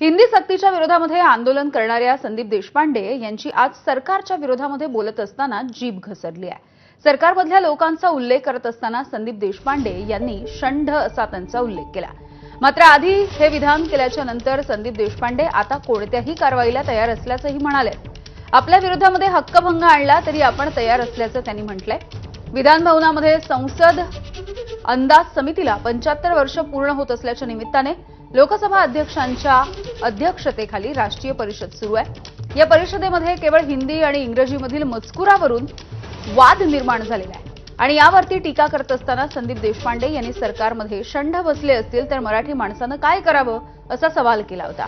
हिंदी सक्तीच्या विरोधामध्ये आंदोलन करणाऱ्या संदीप देशपांडे यांची आज सरकारच्या विरोधामध्ये बोलत असताना जीभ घसरली आहे. सरकारमधल्या लोकांचा उल्लेख करत असताना संदीप देशपांडे यांनी षंढ असा त्यांचा उल्लेख केला. मात्र आधी हे विधान केल्याच्यानंतर संदीप देशपांडे आता कोणत्याही कारवाईला तयार असल्याचंही म्हणाले आपल्या विरोधामध्ये हक्कभंग आणला तरी आपण तयार असल्याचं त्यांनी म्हटलंय. विधान भवनामध्ये संसद अंदाज समितीला पंच्याहत्तर वर्ष पूर्ण होत असल्याच्या निमित्ताने लोकसभा अध्यक्षांच्या अध्यक्षतेखाली राष्ट्रीय परिषद सुरू आहे. या परिषदेमध्ये केवळ हिंदी आणि इंग्रजीमधील मजकुरावरून वाद निर्माण झालेला आहे. आणि यावरती टीका करत असताना संदीप देशपांडे यांनी सरकारमध्ये षंढ बसले असतील तर मराठी माणसानं काय करावं असा सवाल केला होता.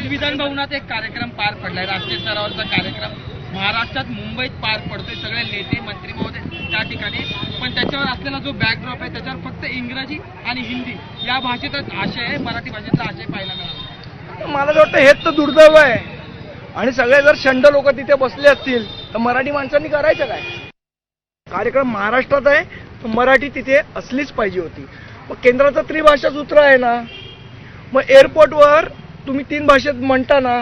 आज विधान भवनात एक कार्यक्रम पार पडलाय. राष्ट्रीय स्तरावरचा कार्यक्रम महाराष्ट्रात मुंबईत पार पडतोय. सगळे नेते मंत्री महोदय त्या ठिकाणी. पण त्याच्यावर असलेला जो बॅकड्रॉप आहे त्याच्यावर फक्त इंग्रजी आणि हिंदी या भाषेतच आशय आहे. मराठी भाषेतला आशय पाहायला मिळाला. मला वाटतं हेच तर दुर्दैव आहे. आणि सगळे जर शंड लोक तिथे बसले असतील तर मराठी माणसांनी करायचं काय? कार्यक्रम महाराष्ट्रात आहे तर मराठी तिथे असलीच पाहिजे होती. मग केंद्राचा त्रिभाषा सूत्र आहे ना मग एअरपोर्टवर तुम्ही तीन भाषेत म्हणता ना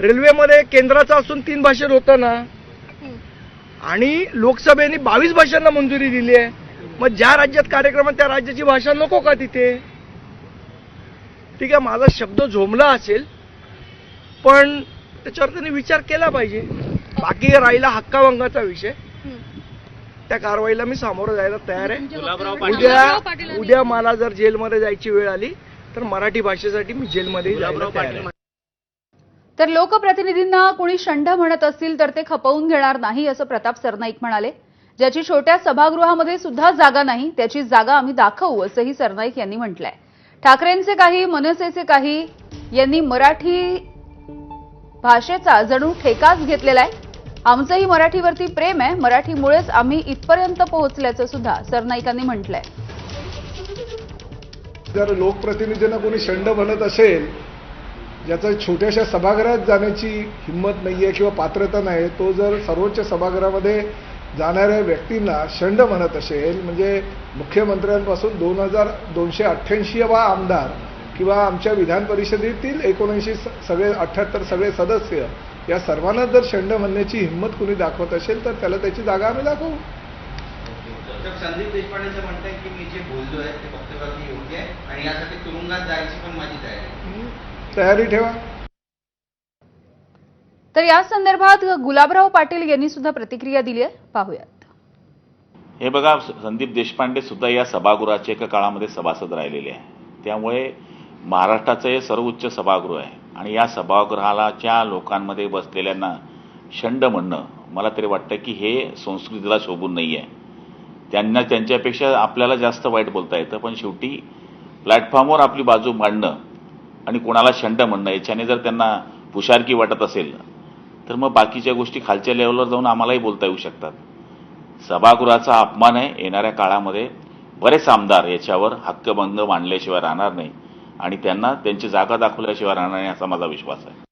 रेल्वेमध्ये केंद्राचं असून तीन भाषेत होतं ना. आणि लोकसभेने बावीस भाषांना मंजुरी दिली आहे. मग ज्या राज्यात कार्यक्रम आहे त्या राज्याची भाषा नको का तिथे? ठीक आहे माझा शब्द झोमला असेल पण त्याच्यावर त्यांनी विचार केला पाहिजे. बाकी राहिला हक्काभंगाचा विषय. त्या कारवाईला मी सामोरं जायला तयार आहे. उद्या उद्या मला जर जेलमध्ये जायची वेळ आली तर मराठी भाषेसाठी मी जेलमध्ये तर लोकप्रतिनिधींना कुणी षंढ म्हणत असतील तर ते खपवून घेणार नाही असं प्रताप सरनाईक म्हणाले. ज्याची छोट्या सभागृहामध्ये सुद्धा जागा नाही त्याची जागा आम्ही दाखवू असंही सरनाईक यांनी म्हटलंय. ठाकरेंचे काही मनसेचे काही यांनी मराठी भाषेचा जणू ठेकाच घेतलेला आहे. आमचंही मराठीवरती प्रेम आहे मराठीमुळेच आम्ही इथपर्यंत पोहोचल्याचं सुद्धा सरनाईकांनी म्हटलंय. जर लोकप्रतिनिधींना कोणी शंड म्हणत असेल ज्याचा छोट्याशा सभागृहात जाण्याची हिंमत नाही आहे किंवा पात्रता नाही तो जर सर्वोच्च सभागृहामध्ये जाणाऱ्या व्यक्तींना शंड म्हणत असेल म्हणजे मुख्यमंत्र्यांपासून दोन हजार दोनशे अठ्ठ्याऐंशी वा आमदार किंवा आमच्या विधान परिषदेतील एकोणऐंशी सगळे अठ्ठ्याहत्तर सगळे सदस्य या सर्वांना जर शंड म्हणण्याची हिंमत कुणी दाखवत असेल तर त्याला त्याची जागा आम्ही दाखवू. तर संदीप देशपांडेचं म्हणणं आहे की मी जे बोललोय ते वक्तव्यावरती योग्य आहे आणि यासाठी तुरुंगात जायची पण माझी तयारी आहे. तयारी ठेवा. तर या संदर्भात गुलाबराव पाटील यांनी सुद्धा प्रतिक्रिया दिली आहे. पाहूयात. हे बघा संदीप देशपांडे सुद्धा या सभागृहाचे एका काळामध्ये सभासद राहिलेले आहे त्यामुळे महाराष्ट्राचं हे सर्वोच्च सभागृह आहे. आणि या सभागृहालाच्या लोकांमध्ये बसलेल्यांना शंड म्हणणं मला तरी वाटतं की हे संस्कृतीला शोभून नाही आहे त्यांना त्यांच्यापेक्षा आपल्याला जास्त वाईट बोलता येतं. पण शेवटी प्लॅटफॉर्मवर आपली बाजू मांडणं आणि कोणाला शंड म्हणणं याच्याने जर त्यांना पुशारकी वाटत असेल तर मग बाकीच्या गोष्टी खालच्या लेवलवर जाऊन आम्हालाही बोलता येऊ शकतात. सभागृहाचा अपमान आहे. येणाऱ्या काळामध्ये बरेच आमदार याच्यावर हक्कभंग मांडल्याशिवाय राहणार नाही आणि त्यांना त्यांची जागा दाखवल्याशिवाय राहणार नाही असा माझा विश्वास आहे.